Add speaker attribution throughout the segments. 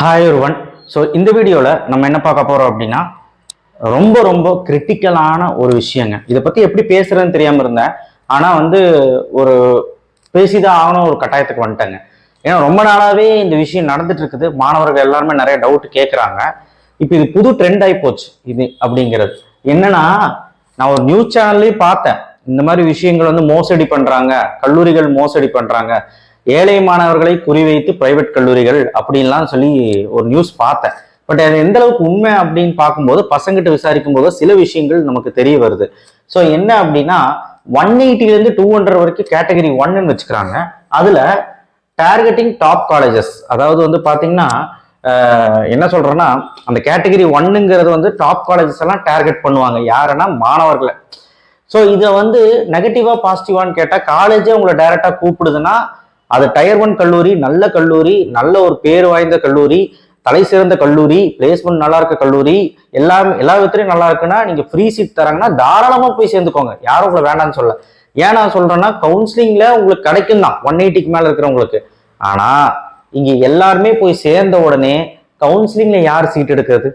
Speaker 1: Hi one so இந்த வீடியோவில் நம்ம என்ன பார்க்க போகிறோம் அப்படின்னா ரொம்ப ரொம்ப கிரிட்டிக்கலான ஒரு விஷயங்க. இதை பற்றி எப்படி பேசுகிறேன்னு தெரியாமல் இருந்தேன். ஆனால் வந்து ஒரு பேசிதான் ஆகணும் ஒரு கட்டாயத்துக்கு வந்துட்டேங்க. ஏன்னா ரொம்ப நாளாகவே இந்த விஷயம் நடந்துட்டு இருக்குது. மாணவர்கள் எல்லாருமே நிறைய டவுட் கேட்குறாங்க இப்போ இது புது ட்ரெண்ட் ஆகி போச்சு இது அப்படிங்கிறது. என்னன்னா நான் ஒரு நியூஸ் சேனல்லையும் பார்த்தேன். இந்த மாதிரி விஷயங்கள் வந்து மோசடி பண்ணுறாங்க கல்லூரிகள் மோசடி பண்ணுறாங்க ஏழை மாணவர்களை குறிவைத்து பிரைவேட் கல்லூரிகள் அப்படின்லாம் சொல்லி ஒரு நியூஸ் பார்த்தேன். பட் அது எந்த அளவுக்கு உண்மை அப்படின்னு பார்க்கும்போது பசங்கிட்ட விசாரிக்கும் போது சில விஷயங்கள் நமக்கு தெரிய வருது. ஸோ என்ன அப்படின்னா ஒன் இருந்து டூ ஹண்ட்ரட் வரைக்கும் கேட்டகரி ஒன்னு வச்சுக்கிறாங்க. அதுல டார்கெட்டிங் டாப் காலேஜஸ் அதாவது வந்து பாத்தீங்கன்னா என்ன சொல்றேன்னா அந்த கேட்டகரி ஒன்னுங்கிறது வந்து டாப் காலேஜஸ் எல்லாம் டார்கெட் பண்ணுவாங்க. யாருன்னா மாணவர்களை. ஸோ இதை வந்து நெகட்டிவா பாசிட்டிவான்னு கேட்டால் காலேஜே உங்களை டைரக்டா கூப்பிடுதுன்னா அது டயர் ஒன் கல்லூரி நல்ல கல்லூரி நல்ல ஒரு பேர் வாய்ந்த கல்லூரி தலை சிறந்த கல்லூரி பிளேஸ்மெண்ட் நல்லா இருக்க கல்லூரி எல்லாம் எல்லா விதத்துலையும் நல்லா இருக்குன்னா நீங்க ஃப்ரீ சீட் தராங்கன்னா தாராளமா போய் சேர்ந்துக்கோங்க. யாரும் உங்களை வேண்டாம்னு சொல்ல ஏன் நான் சொல்றேன்னா கவுன்சிலிங்ல உங்களுக்கு கிடைக்கும் தான். ஒன் எயிட்டிக்கு மேல இருக்கிறவங்களுக்கு. ஆனா இங்க எல்லாருமே போய் சேர்ந்த உடனே கவுன்சிலிங்ல யார் சீட் எடுக்கிறது?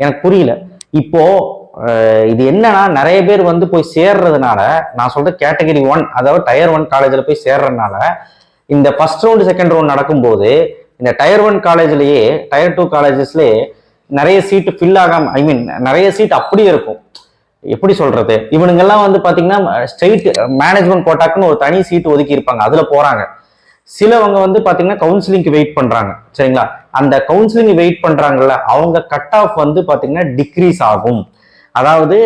Speaker 1: எனக்கு புரியல. இப்போ இது என்னன்னா நிறைய பேர் வந்து போய் சேர்றதுனால நான் சொல்ற கேட்டகரி ஒன் அதாவது டயர் ஒன் காலேஜில் போய் சேர்றதுனால இந்த ஃபர்ஸ்ட் ரவுண்டு செகண்ட் ரவுண்ட் நடக்கும்போது இந்த டயர் ஒன் காலேஜ்லேயே டயர் டூ காலேஜஸ்லேயே நிறைய சீட்டு ஃபில் ஆகாம ஐ மீன் நிறைய சீட் அப்படியே இருக்கும். எப்படி சொல்றது? இவனுங்கெல்லாம் வந்து பாத்தீங்கன்னா ஸ்ட்ரெயிட் மேனேஜ்மெண்ட் கோட்டாக்குன்னு ஒரு தனி சீட்டு ஒதுக்கி இருப்பாங்க. அதுல போறாங்க. சிலவங்க வந்து பாத்தீங்கன்னா கவுன்சிலிங்க்கு வெயிட் பண்றாங்க. சரிங்களா? அந்த கவுன்சிலிங் வெயிட் பண்றாங்கல்ல அவங்க கட் ஆஃப் வந்து பாத்தீங்கன்னா டிக்ரீஸ் ஆகும். அதாவது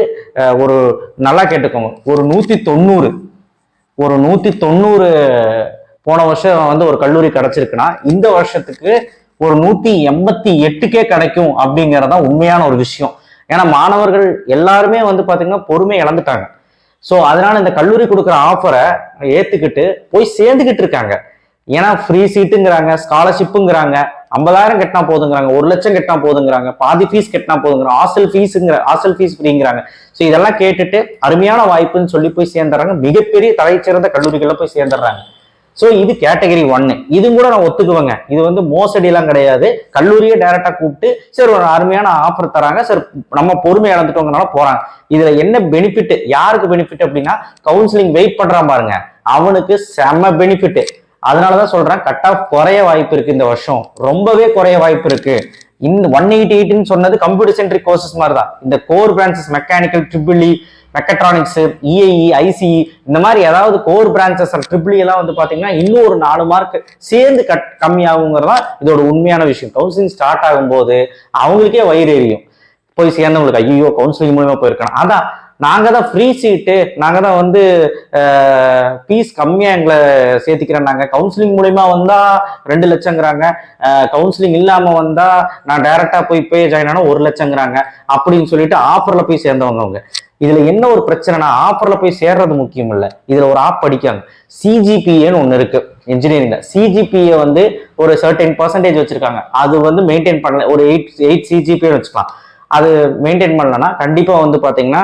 Speaker 1: ஒரு நல்லா கேட்டுக்கோங்க. ஒரு நூத்தி தொண்ணூறு. ஒரு நூத்தி தொண்ணூறு போன வருஷம் வந்து ஒரு கல்லூரி கிடைச்சிருக்குன்னா இந்த வருஷத்துக்கு ஒரு நூத்தி எண்பத்தி எட்டுக்கே கிடைக்கும் அப்படிங்கறதான் உண்மையான ஒரு விஷயம். ஏன்னா மாணவர்கள் எல்லாருமே வந்து பாத்தீங்கன்னா பொறுமை இழந்துட்டாங்க. ஸோ அதனால இந்த கல்லூரி கொடுக்குற ஆஃபரை ஏத்துக்கிட்டு போய் சேர்ந்துக்கிட்டு இருக்காங்க. ஏன்னா ஃப்ரீ சீட்டுங்கிறாங்க ஸ்காலர்ஷிப்புங்கிறாங்க ஐம்பதாயிரம் கட்டினா போதுங்கிறாங்க ஒரு லட்சம் கட்டினா போதுங்கிறாங்க பாதி ஃபீஸ் கட்டினா போதுங்கிறாங்க ஹாஸ்டல் ஃபீஸுங்கிற ஹாஸ்டல் ஃபீஸ் ஃப்ரீங்கிறாங்க ஸோ இதெல்லாம் கேட்டுட்டு அருமையான வாய்ப்புன்னு சொல்லி போய் சேர்ந்துடுறாங்க. மிகப்பெரிய தலைச்சிறந்த கல்லூரிகளில் போய் சேர்ந்துடுறாங்க. ஸோ இது கேட்டகரி ஒன்னு இது கூட நான் ஒத்துக்குவேங்க. இது வந்து மோசடிலாம் கிடையாது. கல்லூரியே டைரக்டா கூப்பிட்டு சரி ஒரு அருமையான ஆஃபர் தராங்க. சார் நம்ம பொறுமை இழந்துட்டோங்கனால போறாங்க. இதுல என்ன பெனிஃபிட் யாருக்கு பெனிஃபிட் அப்படின்னா கவுன்சிலிங் வெயிட் பண்றான் பாருங்க. அவனுக்கு செம பெனிஃபிட் அதனாலதான் சொல்றேன் கட் ஆஃப் குறைய வாய்ப்பு இருக்கு இந்த வருஷம். ரொம்பவே குறைய வாய்ப்பு இருக்கு. இந்த ஒன் எயிட்டி எயிட்னு சொன்னது கம்ப்யூட்டர் சென்ட்ரிக் கோர்சஸ் மாதிரி தான் இந்த core branches mechanical triple mechatronics EIE ICE இந்த மாதிரி ஏதாவது கோர் பிரான்ச்சஸ் ட்ரிபிளி எல்லாம் வந்து பாத்தீங்கன்னா இன்னும் ஒரு நாலு மார்க் சேர்ந்து கட் கம்மியாகுங்கிறது தான் இதோட உண்மையான விஷயம். கவுன்சிலிங் ஸ்டார்ட் ஆகும்போது அவங்களுக்கே வயிறு எரியும். போய் சேர்ந்தவங்களுக்கு ஐயோ கவுன்சிலிங் மூலமா போயிருக்கணும் அதான் நாங்கள் தான் ஃப்ரீ சீட்டு நாங்கள் தான் வந்து ஃபீஸ் கம்மியாக எங்களை சேர்த்திக்கிறேன் நாங்கள் கவுன்சிலிங் மூலயமா வந்தால் ரெண்டு லட்சங்கிறாங்க. கவுன்சிலிங் இல்லாமல் வந்தால் நான் டைரெக்டாக போய் போய் ஜாயின் ஆனால் ஒரு லட்சங்கிறாங்க. அப்படின்னு சொல்லிட்டு ஆஃபரில் போய் சேர்ந்தவங்க அவங்க. இதுல என்ன ஒரு பிரச்சனைனா ஆஃபர்ல போய் சேர்றது முக்கியம் இல்ல இதுல ஒரு ஆப் படிக்காங்க சிஜிபிஏன்னு ஒண்ணு இருக்கு இன்ஜினியரிங்ல சிஜிபிஏ வந்து ஒரு சர்டன் பர்சன்டேஜ் வச்சிருக்காங்க. அது வந்து மெயின்டைன் பண்ணல. ஒரு எயிட் எயிட் சிஜிபிஏன்னு வச்சுக்கலாம். அது மெயின்டைன் பண்ணலன்னா கண்டிப்பா வந்து பாத்தீங்கன்னா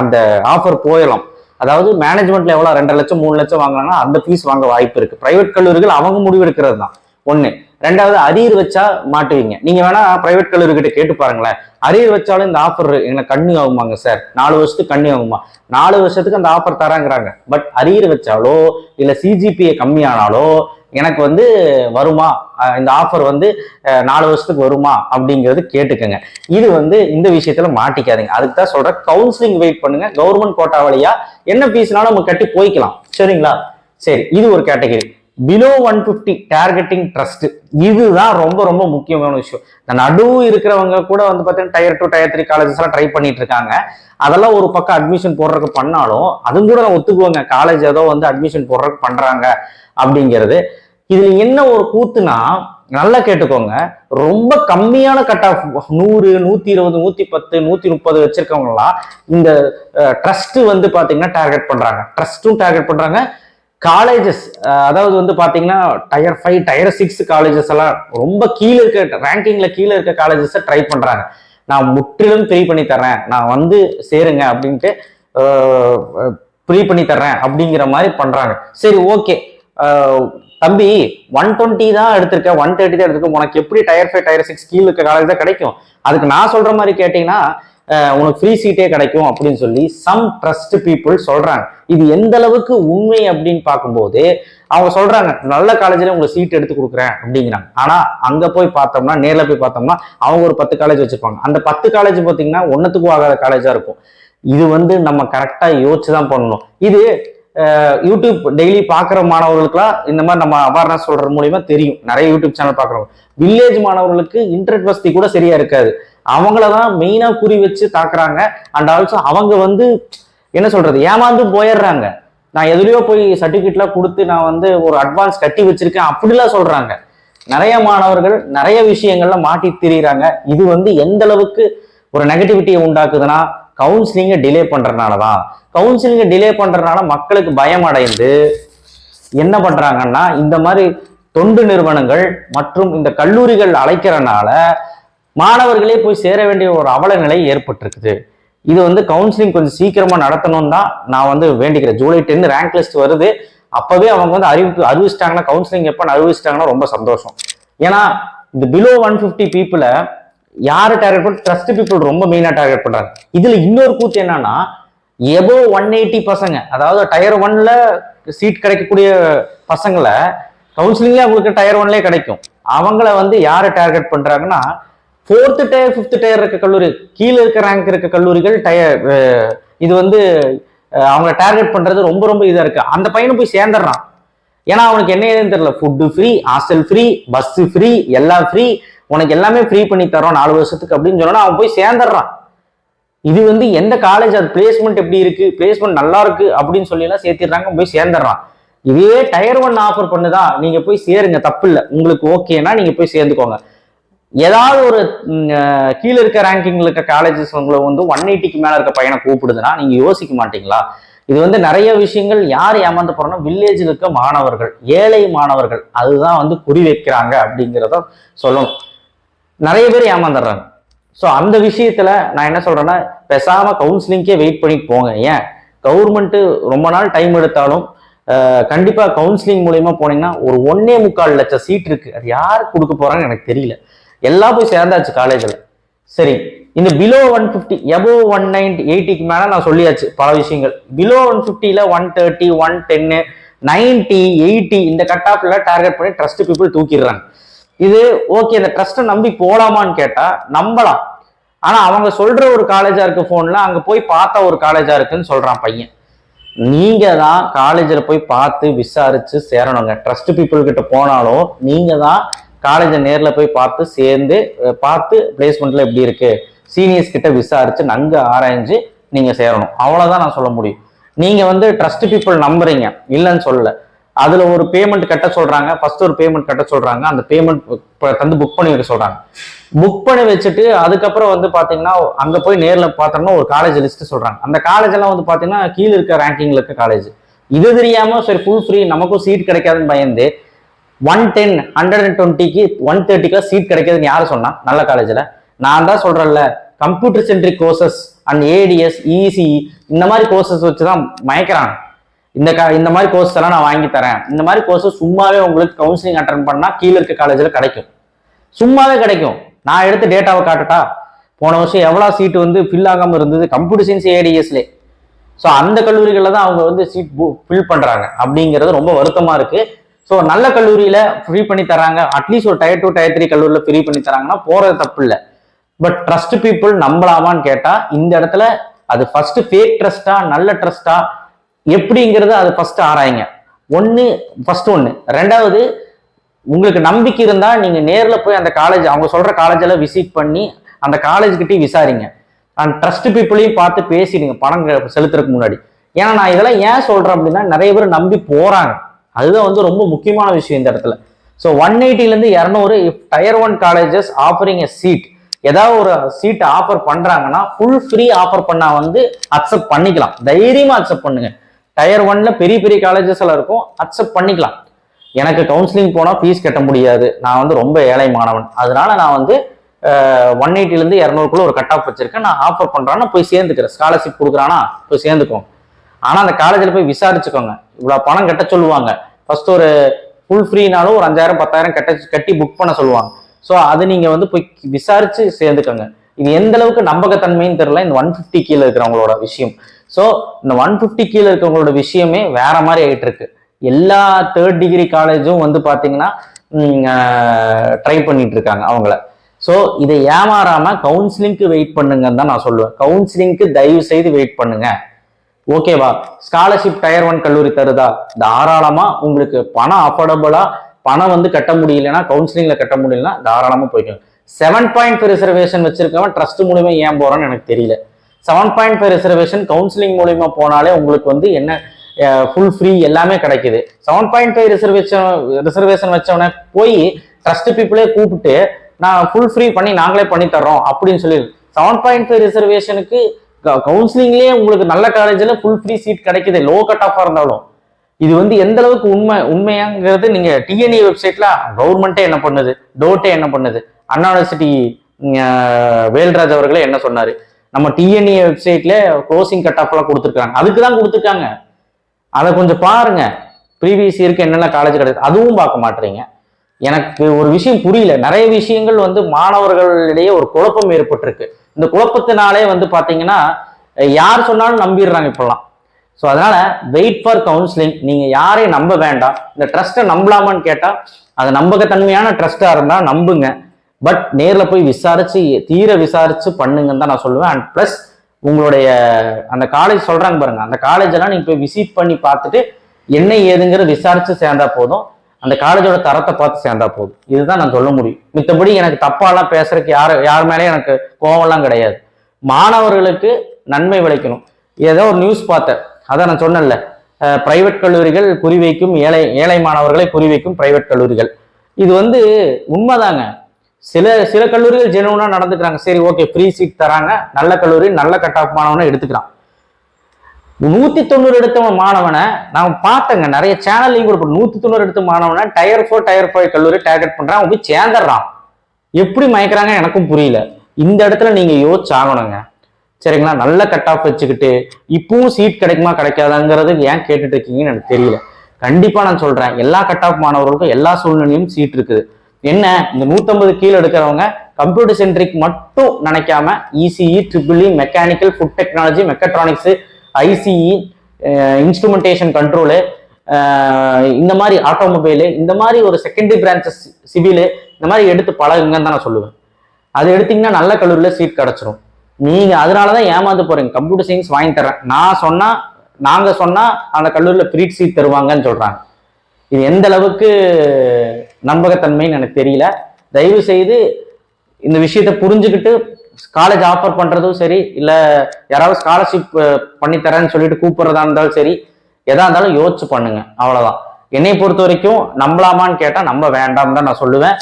Speaker 1: அந்த ஆஃபர் போயிடலாம் அதாவது மேனேஜ்மெண்ட்ல எவ்வளவு? ரெண்டரை லட்சம் மூணு லட்சம் வாங்கினாங்கன்னா அந்த ஃபீஸ் வாங்க வாய்ப்பு இருக்கு. பிரைவேட் கல்லூரிகள் அவங்க முடிவெடுக்கிறது தான். ஒண்ணு ரெண்டாவது அரியர் வச்சா மாட்டுவீங்க. நீங்க வேணா பிரைவேட் கல்லூரிகிட்ட கேட்டு பாருங்களேன். அரியர் வச்சாலும் இந்த ஆஃபர் எனக்கு கண்ணு ஆகுமாங்க சார் நாலு வருஷத்துக்கு கண்ணு ஆகுமா? நாலு வருஷத்துக்கு அந்த ஆஃபர் தராங்கிறாங்க. பட் அரியர் வச்சாலோ இல்ல சிஜிபிஏ கம்மியானாலோ எனக்கு வந்து வருமா? இந்த ஆஃபர் வந்து நாலு வருஷத்துக்கு வருமா? அப்படிங்கிறது கேட்டுக்கங்க. இது வந்து இந்த விஷயத்துல மாட்டிக்காதீங்க. அதுக்கு தான் சொல்றேன். கவுன்சிலிங் வெயிட் பண்ணுங்க. கவர்மெண்ட் கோட்டா வழியா என்ன ஃபீஸ்னாலும் நம்ம கட்டி போய்க்கலாம். சரிங்களா? சரி இது ஒரு category below one fifty targeting trust இதுதான் ரொம்ப ரொம்ப முக்கியமான விஷயம். இந்த நடு இருக்கிறவங்க கூட வந்து பார்த்தீங்கன்னா tier two tier three colleges எல்லாம் ட்ரை பண்ணிட்டு இருக்காங்க. அதெல்லாம் ஒரு பக்கம் அட்மிஷன் போடுறதுக்கு பண்ணாலும் அதுவும் கூட நான் ஒத்துக்குவோங்க. காலேஜ் ஏதோ வந்து அட்மிஷன் போடுறதுக்கு பண்றாங்க அப்படிங்கிறது. இதுல என்ன ஒரு கூத்துனா நல்லா கேட்டுக்கோங்க. ரொம்ப கம்மியான கட் ஆஃப் நூறு நூத்தி இருபது நூத்தி பத்து நூத்தி முப்பது வச்சுருக்கவங்களாம் இந்த ட்ரஸ்ட் வந்து பாத்தீங்கன்னா டார்கெட் பண்றாங்க. ட்ரஸ்ட்டும் டார்கெட் பண்றாங்க. காலேஜஸ் அதாவது வந்து பார்த்தீங்கன்னா tier five tier six colleges எல்லாம் ரொம்ப கீழே இருக்க ரேங்கிங்கில் கீழே இருக்க காலேஜஸை ட்ரை பண்ணுறாங்க நான் முற்றிலும் ஃப்ரீ பண்ணி தரேன் நான் வந்து சேருங்க அப்படின்ட்டு ஃப்ரீ பண்ணி தர்றேன் அப்படிங்கிற மாதிரி பண்ணுறாங்க சரி ஓகே தம்பி ஒன் டுவெண்ட்டி தான் எடுத்திருக்க. ஒன் தேர்ட்டி தான் எடுத்திருக்க. உனக்கு எப்படி டயர் ஃபைவ் டயர் சிக்ஸ் கீழே இருக்க காலேஜ் தான் கிடைக்கும்? அதுக்கு நான் சொல்கிற மாதிரி கேட்டிங்கன்னா உனக்கு ஃப்ரீ சீட்டே கிடைக்கும் அப்படின்னு சொல்லி சம் ட்ரஸ்ட் பீப்புள் சொல்றாங்க. இது எந்த அளவுக்கு உண்மை அப்படின்னு பார்க்கும்போது அவங்க சொல்றாங்க நல்ல காலேஜ்ல உங்களுக்கு சீட் எடுத்து கொடுக்குறேன் அப்படிங்கிறாங்க. ஆனா அங்க போய் பார்த்தோம்னா நேரில் போய் பார்த்தோம்னா அவங்க ஒரு பத்து காலேஜ் வச்சிருப்பாங்க. அந்த பத்து காலேஜ் பார்த்தீங்கன்னா ஒன்னத்துக்கும் ஆகாத காலேஜா இருக்கும். இது வந்து நம்ம கரெக்டா யோசிச்சு தான் பண்ணணும். இது யூடியூப் டெய்லி பார்க்குற மாணவர்களுக்குலாம் இந்த மாதிரி நம்ம அவேர்னஸ் சொல்கிற மூலியமாக தெரியும். நிறைய யூடியூப் சேனல் பார்க்குறவங்க. வில்லேஜ் மாணவர்களுக்கு இன்டர்நெட் வசதி கூட சரியாக இருக்காது. அவங்கள தான் மெயினா குறி வச்சு தாக்குறாங்க. அண்ட் ஆல்சோ அவங்க வந்து என்ன சொல்றது ஏமாந்து போயிடுறாங்க. நான் எதுலையோ போய் சர்டிஃபிகேட்லாம் கொடுத்து நான் வந்து ஒரு அட்வான்ஸ் கட்டி வச்சிருக்கேன் அப்படிலாம் சொல்றாங்க. நிறைய மாணவர்கள் நிறைய விஷயங்கள்ல மாட்டி திரியிறாங்க. இது வந்து எந்த அளவுக்கு ஒரு நெகட்டிவிட்டியை உண்டாக்குதுன்னா கவுன்சிலிங்கை டிலே பண்றதுனால தான் கவுன்சிலிங்கை டிலே பண்றதுனால மக்களுக்கு பயம் அடைந்து என்ன பண்றாங்கன்னா இந்த மாதிரி தொண்டு நிறுவனங்கள் மற்றும் இந்த கல்லூரிகள் அழைக்கிறனால மாணவர்களே போய் சேர வேண்டிய ஒரு அவல நிலை ஏற்பட்டிருக்குது. இது வந்து கவுன்சிலிங் கொஞ்சம் சீக்கிரமா நடத்தணும் தான் நான் வந்து வேண்டிக்கிறேன். ஜூலை டென் ரேங்க் லிஸ்ட் வருது. அப்பவே அவங்க வந்து அறிவிப்பு அறிவிச்சிட்டாங்கன்னா கவுன்சிலிங் எப்போ அறிவிச்சிட்டாங்கன்னா ரொம்ப சந்தோஷம். ஏன்னா இந்த பிலோ ஒன் ஃபிஃப்டி பீப்புளை யாரை டார்கெட் பண்ண ட்ரஸ்ட் பீப்புள் ரொம்ப மெயினாக டார்கெட் பண்ணுறாங்க இதில் இன்னொரு கூத்து என்னன்னா எபோ ஒன் எயிட்டி பசங்க அதாவது டயர் ஒன்ல சீட் கிடைக்கக்கூடிய பசங்களை கவுன்சிலிங்லேயே அவங்களுக்கு டயர் ஒன்லேயே கிடைக்கும். அவங்கள வந்து யாரை டார்கெட் பண்ணுறாங்கன்னா ஃபோர்த்து டயர் ஃபிஃப்த் டயர் இருக்க கல்லூரி கீழே இருக்க ரேங்க் இருக்க கல்லூரிகள் டயர் இது வந்து அஹ், அவங்கள டார்கெட் பண்ணுறது ரொம்ப ரொம்ப இதாக இருக்குது அந்த பையனை போய் சேர்ந்துடுறான். ஏன்னா அவனுக்கு என்ன ஏதுன்னு தெரியல. Food free hostel free bus free எல்லாம் ஃப்ரீ உனக்கு எல்லாமே ஃப்ரீ பண்ணி தரோம் நாலு வருஷத்துக்கு அப்படின்னு சொன்னா அவன் போய் சேர்ந்துடுறான். இது வந்து எந்த காலேஜ் அது பிளேஸ்மெண்ட் எப்படி இருக்கு? பிளேஸ்மெண்ட் நல்லா இருக்கு அப்படின்னு சொல்லி எல்லாம் சேர்த்திடுறாங்க போய் சேர்ந்துடுறான். இதே டயர் ஒன் ஆஃபர் பண்ணுதா நீங்க போய் சேருங்க தப்பு இல்லை உங்களுக்கு ஓகேனா நீங்க போய் சேர்ந்துக்கோங்க. ஏதாவது ஒரு கீழே இருக்க ரேங்கிங்ல இருக்க காலேஜஸ் உங்களை வந்து ஒன் எயிட்டிக்கு மேல இருக்க பையனை கூப்பிடுதுன்னா நீங்க யோசிக்க மாட்டீங்களா? இது வந்து நிறைய விஷயங்கள் யார் ஏமாந்து போறோம்னா வில்லேஜில் இருக்க மாணவர்கள் ஏழை மாணவர்கள் அதுதான் வந்து குறி வைக்கிறாங்க அப்படிங்கிறத சொல்லணும். நிறைய பேர் ஏமாந்துடுறாங்க. ஸோ அந்த விஷயத்துல நான் என்ன சொல்றேன்னா பெசாம கவுன்சிலிங்கே வெயிட் பண்ணிட்டு போங்க. ஏன்? கவர்மெண்ட்டு ரொம்ப நாள் டைம் எடுத்தாலும் கண்டிப்பாக கவுன்சிலிங் மூலயமா போனீங்கன்னா ஒரு ஒன்னே முக்கால் லட்சம் சீட் இருக்கு. அது யார் கொடுக்க போறாங்கன்னு எனக்கு தெரியல. எல்லாம் போய் சேர்ந்தாச்சு காலேஜில். சரி இந்த below one fifty above one ninety எயிட்டிக்கு மேலே நான் சொல்லியாச்சு பல விஷயங்கள். பிலோ ஒன் ஃபிஃப்டியில் ஒன் தேர்ட்டி ஒன் டென்னு நைன்டி எயிட்டி இந்த கட் ஆஃப்ல டார்கெட் பண்ணி ட்ரஸ்ட் பீப்புள் தூக்கிடுறாங்க. இது ஓகே இந்த ட்ரஸ்ட்டை நம்பி போலாமான்னு கேட்டால் நம்பலாம். ஆனால் அவங்க சொல்கிற ஒரு காலேஜாக இருக்கு ஃபோனில் அங்கே போய் பார்த்த ஒரு காலேஜாக இருக்குன்னு சொல்கிறான் பையன். நீங்கள் தான் காலேஜில் போய் பார்த்து விசாரித்து சேரணுங்க. ட்ரஸ்ட் பீப்புள் கிட்ட போனாலும் நீங்கள் தான் காலேஜை நேரில் போய் பார்த்து சேர்ந்து பார்த்து பிளேஸ்மெண்ட்டில் எப்படி இருக்குது சீனியர்ஸ் கிட்ட விசாரித்து நன்கு ஆராய்ஞ்சு நீங்கள் சேரணும். அவ்வளோதான் நான் சொல்ல முடியும். நீங்கள் வந்து ட்ரஸ்ட் பீப்புள் நம்புறீங்க. இல்லைன்னு சொல்லல. அதில் ஒரு பேமெண்ட் கட்ட சொல்கிறாங்க ஃபர்ஸ்ட் ஒரு பேமெண்ட் கட்ட சொல்கிறாங்க அந்த பேமெண்ட் தந்து புக் பண்ணி வைக்க சொல்கிறாங்க புக் பண்ணி வச்சுட்டு அதுக்கப்புறம் வந்து பார்த்தீங்கன்னா அங்கே போய் நேரில் பார்த்தோம்னா ஒரு காலேஜ் லிஸ்ட்டு சொல்கிறாங்க அந்த காலேஜ் எல்லாம் வந்து பார்த்தீங்கன்னா கீழே இருக்க ரேங்கிங்கில் இருக்க காலேஜ் இது தெரியாமல் சரி ஃபுல் ஃப்ரீ நமக்கும் சீட் கிடைக்காதுன்னு பயந்து ஒன் டென் ஹண்ட்ரட் அண்ட் டுவெண்ட்டிக்கு ஒன் தேர்ட்டிக்கு சீட் கிடைக்காதுன்னு யார் சொன்னா? நல்ல காலேஜில் நான் தான் சொல்கிறேன்ல computer centric courses and ADS EC இந்த மாதிரி கோர்சஸ் வச்சு தான் மயக்கிறாங்க. இந்த கா இந்த மாதிரி கோர்ஸ் எல்லாம் நான் வாங்கி தரேன். இந்த மாதிரி கோர்சஸ் சும்மாவே உங்களுக்கு கவுன்சிலிங் அட்டன் பண்ணால் கீழே இருக்க காலேஜில் கிடைக்கும். சும்மாவே கிடைக்கும். நான் எடுத்து டேட்டாவை காட்டட்டா போன வருஷம் எவ்வளோ சீட் வந்து ஃபில் ஆகாமல் இருந்தது? கம்ப்யூட்டர் சயின்ஸ் ஏடிஎஸ்லே ஸோ அந்த கல்லூரிகளில் தான் அவங்க வந்து சீட் ஃபில் பண்ணுறாங்க அப்படிங்கிறது ரொம்ப வருத்தமாக இருக்குது ஸோ நல்ல கல்லூரியில் ஃப்ரீ பண்ணி தராங்க. அட்லீஸ்ட் ஒரு டயர் டூ டயர் த்ரீ கல்லூரியில் ஃப்ரீ பண்ணி தராங்கன்னா போகிறது தப்பு இல்லை. பட் ட்ரஸ்ட் பீப்புள் நம்பலாமான்னு கேட்டால் இந்த இடத்துல அது ஃபர்ஸ்ட் ஃபேக் ட்ரஸ்டா நல்ல ட்ரஸ்டா எப்படிங்கிறத அது ஃபர்ஸ்ட் ஆராயுங்க. ஒன்று ஃபர்ஸ்ட் ஒன்று ரெண்டாவது உங்களுக்கு நம்பிக்கை இருந்தால் நீங்கள் நேரில் போய் அந்த காலேஜ் அவங்க சொல்கிற காலேஜெல்லாம் விசிட் பண்ணி அந்த காலேஜ்கிட்டையும் விசாரிங்க. அண்ட் ட்ரஸ்ட் பீப்புளையும் பார்த்து பேசிடுங்க. பணம் செலுத்துறதுக்கு முன்னாடி. ஏன்னா நான் இதெல்லாம் ஏன் சொல்கிறேன் அப்படின்னா நிறைய பேர் நம்பி போகிறாங்க அதுதான் வந்து ரொம்ப முக்கியமான விஷயம் இந்த இடத்துல. ஸோ ஒன் எயிட்டிலேருந்து இரநூறு if tier one colleges offering a seat ஏதாவது ஒரு சீட் ஆஃபர் பண்ணுறாங்கன்னா ஃபுல் ஃப்ரீ ஆஃபர் பண்ணால் வந்து அக்செப்ட் பண்ணிக்கலாம். தைரியமாக அக்செப்ட் பண்ணுங்க. டயர் ஒன்ல பெரிய பெரிய காலேஜஸ் எல்லாம் இருக்கும் அக்செப்ட் பண்ணிக்கலாம். எனக்கு கவுன்சிலிங் போனால் ஃபீஸ் கட்ட முடியாது. நான் வந்து ரொம்ப ஏழை மாணவன். அதனால நான் வந்து ஒன் எயிட்டிலேருந்து இரநூறுக்குள்ள ஒரு கட் ஆஃப் வச்சிருக்கேன். நான் ஆஃபர் பண்ணுறான்னா போய் சேர்ந்துக்கிறேன். ஸ்காலர்ஷிப் கொடுக்குறானா போய் சேர்ந்துக்கோங்க ஆனால் அந்த காலேஜில் போய் விசாரிச்சுக்கோங்க. இவ்வளோ பணம் கட்ட சொல்லுவாங்க. ஃபர்ஸ்ட் ஒரு ஃபுல் ஃப்ரீனாலும் ஒரு அஞ்சாயிரம் பத்தாயிரம் கட்ட கட்டி புக் பண்ண சொல்லுவாங்க. ஸோ அது நீங்கள் வந்து போய் விசாரித்து சேர்ந்துக்கோங்க. இது எந்த அளவுக்கு நம்பகத்தன்மைன்னு தெரியல. இந்த ஒன் ஃபிஃப்டி கீழே இருக்கிறவங்களோட விஷயம். ஸோ இந்த ஒன் ஃபிஃப்டி கீழே இருக்கிறவங்களோட விஷயமே வேற மாதிரி ஆகிட்டு இருக்கு எல்லா தேர்ட் டிகிரி காலேஜும் வந்து பார்த்தீங்கன்னா ட்ரை பண்ணிட்டு இருக்காங்க அவங்கள. ஸோ இதை ஏமாறாம கவுன்சிலிங்க்கு வெயிட் பண்ணுங்கன்னு தான் நான் சொல்லுவேன். கவுன்சிலிங்க்கு தயவு செய்து வெயிட் பண்ணுங்க. ஓகேவா ஸ்காலர்ஷிப் டயர் ஒன் கல்லூரி தருதா? தாராளமா உங்களுக்கு பணம் அஃபோர்டபுளா பணம் வந்து கட்ட முடியலன்னா கவுன்சிலிங்ல கட்ட முடியலன்னா தாராளமா போய்க்கோங்க செவன் பாயிண்ட் ஃபைவ் ரிசர்வேஷன் வச்சிருக்கவன் ட்ரஸ்ட் மூலியமா ஏன் போறான்னு எனக்கு தெரியல. Seven point five reservation counselling மூலியமா போனாலே உங்களுக்கு வந்து என்ன ஃபுல் ஃப்ரீ எல்லாமே கிடைக்குது. Seven point five reservation reservation வச்சவனை போய் ட்ரஸ்ட் பீப்புளே கூப்பிட்டு நான் ஃபுல் ஃப்ரீ பண்ணி நாங்களே பண்ணி தர்றோம் அப்படின்னு சொல்லி செவன் பாயிண்ட் ஃபைவ் ரிசர்வேஷனுக்கு கவுன்சிலிங்லேயே உங்களுக்கு நல்ல காலேஜில் ஃபுல் ஃப்ரீ சீட் கிடைக்குது. லோ கட் ஆஃபாக இருந்தாலும். இது வந்து எந்த அளவுக்கு உண்மை உண்மையாங்கிறது நீங்க டிஎன்இ வெப்சைட்ல கவர்மெண்ட்டே என்ன பண்ணுது? டோட்டே என்ன பண்ணுது? அண்ணா யூனிவர்சிட்டி வேல்ராஜ் அவர்களே என்ன சொன்னாரு? நம்ம டிஎன்இ வெப்சைட்ல க்ளோசிங் கட் ஆஃப்லாம் கொடுத்துருக்காங்க. அதுக்கு தான் கொடுத்துருக்காங்க. அதை கொஞ்சம் பாருங்க. ப்ரீவியஸ் இயருக்கு என்னென்ன காலேஜ் கிடையாது அதுவும் பார்க்க மாட்டீங்க எனக்கு ஒரு விஷயம் புரியல. நிறைய விஷயங்கள் வந்து மாணவர்களிடையே ஒரு குழப்பம் ஏற்பட்டிருக்கு. இந்த குழப்பத்தினாலே வந்து பார்த்தீங்கன்னா யார் சொன்னாலும் நம்பிடுறாங்க இப்பெல்லாம். ஸோ அதனால வெயிட் ஃபார் கவுன்சிலிங் நீங்கள் யாரையும் நம்ப வேண்டாம். இந்த ட்ரஸ்ட்டை நம்பலாமான்னு கேட்டால் அது நம்பகத்தன்மையான ட்ரஸ்ட்டாக இருந்தால் நம்புங்க. பட் நேரில் போய் விசாரித்து தீர விசாரித்து பண்ணுங்கன்னு தான் நான் சொல்லுவேன். அண்ட் ப்ளஸ் உங்களுடைய அந்த காலேஜ் சொல்கிறாங்க பாருங்கள் அந்த காலேஜெல்லாம் நீங்கள் போய் விசிட் பண்ணி பார்த்துட்டு என்ன ஏதுங்கிற விசாரித்து சேர்ந்தா போதும். அந்த காலேஜோட தரத்தை பார்த்து சேர்ந்தா போதும். இதுதான் நான் சொல்ல முடியும். மித்தபடி எனக்கு தப்பாலாம் பேசுறதுக்கு யார் யார் மேலேயும் எனக்கு கோவம்லாம் கிடையாது. மாணவர்களுக்கு நன்மை விளைக்கணும். ஏதோ ஒரு நியூஸ் பார்த்தேன். அதான் நான் சொன்னேன்ல பிரைவேட் கல்லூரிகள் குறிவைக்கும் ஏழை ஏழை மாணவர்களை குறிவைக்கும் பிரைவேட் கல்லூரிகள். இது வந்து உண்மைதாங்க. சில சில கல்லூரிகள் ஜெனுவனா நடந்துக்கிறாங்க. சரி ஓகே ஃப்ரீ சீட் தராங்க. நல்ல கல்லூரி நல்ல கட் ஆஃப் மாணவனை எடுத்துக்கிறான். நூத்தி தொண்ணூறு எடுத்த மாணவனை நான் பார்த்தேங்க நிறைய சேனல்லையும் கூட நூத்தி தொண்ணூறு எடுத்த மாணவனை டயர் ஃபோர் டயர் ஃபைவ் கல்லூரி டார்கெட் பண்றான். அவன் போய் சேர்ந்துடுறான். எப்படி மயக்கிறாங்க எனக்கும் புரியல. இந்த இடத்துல நீங்க யோசிச்சாகணுங்க சரிங்களா? நல்ல கட் ஆஃப் வச்சுக்கிட்டு இப்பவும் சீட் கிடைக்குமா கிடைக்காதாங்கிறது ஏன் கேட்டுட்டு இருக்கீங்கன்னு எனக்கு தெரியல. கண்டிப்பா நான் சொல்றேன். எல்லா கட் ஆஃப் மாணவர்களுக்கும் எல்லா சூழ்நிலையும் சீட் இருக்குது. என்ன? இந்த நூத்தம்பது கீழே எடுக்கிறவங்க கம்ப்யூட்டர் சென்ட்ரிக் மட்டும் நினைக்காம ECE triple E mechanical food technology mechatronics ICE instrumentation control இந்த மாதிரி ஆட்டோமொபைலு இந்த மாதிரி ஒரு செகண்டரி பிரான்ச்சஸ் சிவிலு இந்த மாதிரி எடுத்து பழகுங்கன்னு தான் நான் சொல்லுவேன். அது எடுத்தீங்கன்னா நல்ல கல்லூரியில் சீட் கிடச்சிரும். நீங்கள் அதனால தான் ஏமாந்து போகிறீங்க கம்ப்யூட்டர் சயின்ஸ் வாங்கி தரேன். நான் சொன்னால் நாங்கள் சொன்னால் அந்த கல்லூரியில் ஃப்ரீ சீட் தருவாங்கன்னு சொல்கிறாங்க இது எந்த அளவுக்கு நம்பகத்தன்மைன்னு எனக்கு தெரியல. தயவு செய்து இந்த விஷயத்தை புரிஞ்சுக்கிட்டு காலேஜ் ஆஃபர் பண்ணுறதும் சரி இல்லை யாராவது ஸ்காலர்ஷிப் பண்ணித்தரேன்னு சொல்லிட்டு கூப்பிட்றதா இருந்தாலும் சரி எதா இருந்தாலும் யோசிச்சு பண்ணுங்க. அவ்வளோதான் என்னை பொறுத்த வரைக்கும் நம்பலாமான்னு கேட்டால் நம்ப வேண்டாம் தான் நான் சொல்லுவேன்.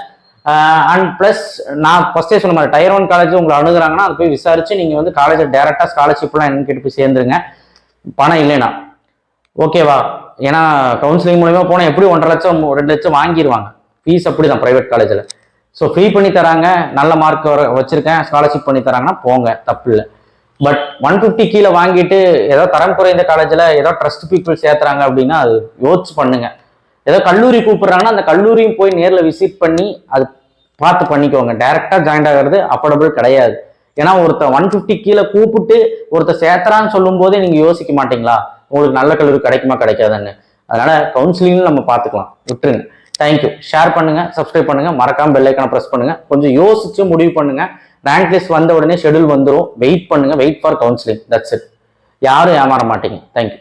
Speaker 1: அண்ட் ப்ளஸ் நான் ஃபஸ்ட்டே சொன்ன மாதிரி டயர் ஒன் காலேஜ் உங்களை அணுகுறாங்கன்னா அது போய் விசாரிச்சு நீங்கள் வந்து காலேஜ் டேரெக்டாக ஸ்காலர்ஷிப்லாம் என்னன்னு கேட்டு போய் சேர்ந்துருங்க. பணம் இல்லைனா ஓகேவா ஏன்னா கவுன்சிலிங் மூலயமா போனால் எப்படி ஒன்றரை லட்சம் ரெண்டு லட்சம் வாங்கிடுவாங்க ஃபீஸ் அப்படி தான் ப்ரைவேட் காலேஜில் ஸோ ஃப்ரீ பண்ணி தராங்க. நல்ல மார்க் வர வச்சிருக்கேன். ஸ்காலர்ஷிப் பண்ணி தராங்கன்னா போங்க. தப்பு இல்லை. பட் ஒன் ஃபிஃப்டி கீழே வாங்கிட்டு ஏதோ தரம் குறைந்த காலேஜில் ஏதோ ட்ரஸ்ட் பீப்புள் சேர்த்துறாங்க அப்படின்னா அது யோசிச்சு பண்ணுங்க. ஏதோ கல்லூரி கூப்பிட்றாங்கன்னா அந்த கல்லூரியும் போய் நேரில் விசிட் பண்ணி அது பார்த்து பண்ணிக்கோங்க. டைரெக்டாக ஜாயின் ஆகிறது அஃபோர்டபுள் கிடையாது. ஏன்னா ஒருத்தர் ஒன் ஃபிஃப்டி கீழே கூப்பிட்டு ஒருத்தர் சேர்த்துறான்னு சொல்லும் போதே நீங்கள் யோசிக்க மாட்டீங்களா? உங்களுக்கு நல்ல கல்லூரி கிடைக்குமா? கிடைக்காதுன்னு. அதனால கவுன்சிலிங்னு நம்ம பார்த்துக்கலாம். விட்டுருங்க. தேங்க்யூ ஷேர் பண்ணுங்க சப்ஸ்கிரைப் பண்ணுங்க மறக்காம பெல் ஐக்கான ப்ரெஸ் பண்ணுங்க. கொஞ்சம் யோசிச்சு முடிவு பண்ணுங்க. ரேங்க் லிஸ்ட் வந்த உடனே ஷெடியூல் வந்துடும் வெயிட் பண்ணுங்க wait for counselling that's it யாரும் ஏமாற மாட்டீங்க. தேங்க்யூ